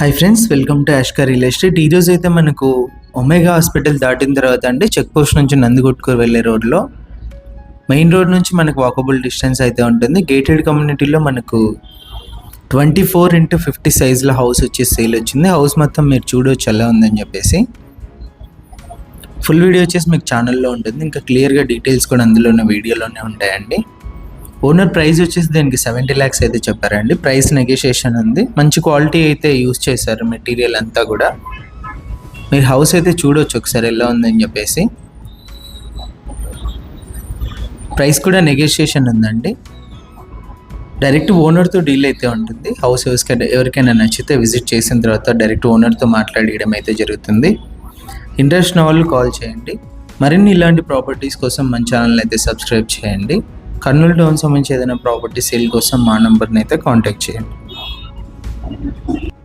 Hi friends welcome to Yashka real estate ఈరోజు అయితే మనకు ఒమేగా హాస్పిటల్ దాటిన తర్వాత అండి చెక్ పోస్ట్ నుంచి నందికొట్కూరు వెళ్ళే రోడ్లో మెయిన్ రోడ్ నుంచి మనకు వాకబుల్ డిస్టెన్స్ అయితే ఉంటుంది. గేటెడ్ కమ్యూనిటీలో మనకు ట్వంటీ ఫోర్ ఇంటూ ఫిఫ్టీ సైజులో హౌస్ వచ్చి సేల్ వచ్చింది. హౌస్ మొత్తం మీరు చూడవచ్చు ఎలా ఉందని చెప్పేసి. ఫుల్ వీడియో వచ్చేసి మీకు ఛానల్లో ఉంటుంది. ఇంకా క్లియర్గా డీటెయిల్స్ కూడా అందులోనే వీడియోలోనే ఉంటాయండి. ఓనర్ ప్రైస్ వచ్చేసి దీనికి సెవెంటీ ల్యాక్స్ అయితే చెప్పారండి. ప్రైస్ నెగోషియేషన్ ఉంది. మంచి క్వాలిటీ అయితే యూస్ చేశారు మెటీరియల్ అంతా కూడా. మీరు హౌస్ అయితే చూడొచ్చు ఒకసారి ఎలా ఉందని చెప్పేసి. ప్రైస్ కూడా నెగోషియేషన్ ఉందండి. డైరెక్ట్ ఓనర్తో డీల్ అయితే ఉంటుంది. హౌస్ ఎవరికైనా ఎవరికైనా నచ్చితే విజిట్ చేసిన తర్వాత డైరెక్ట్ ఓనర్తో మాట్లాడడం అయితే జరుగుతుంది. ఇంట్రెస్ట్ ఉన్న వాళ్ళు కాల్ చేయండి. మరిన్ని ఇలాంటి ప్రాపర్టీస్ కోసం మన ఛానల్ అయితే సబ్స్క్రైబ్ చేయండి. కర్నూలు టౌన్ సంబంధించి ఏదైనా ప్రాపర్టీ సేల్ కోసం మా నంబర్ని అయితే కాంటాక్ట్ చేయండి.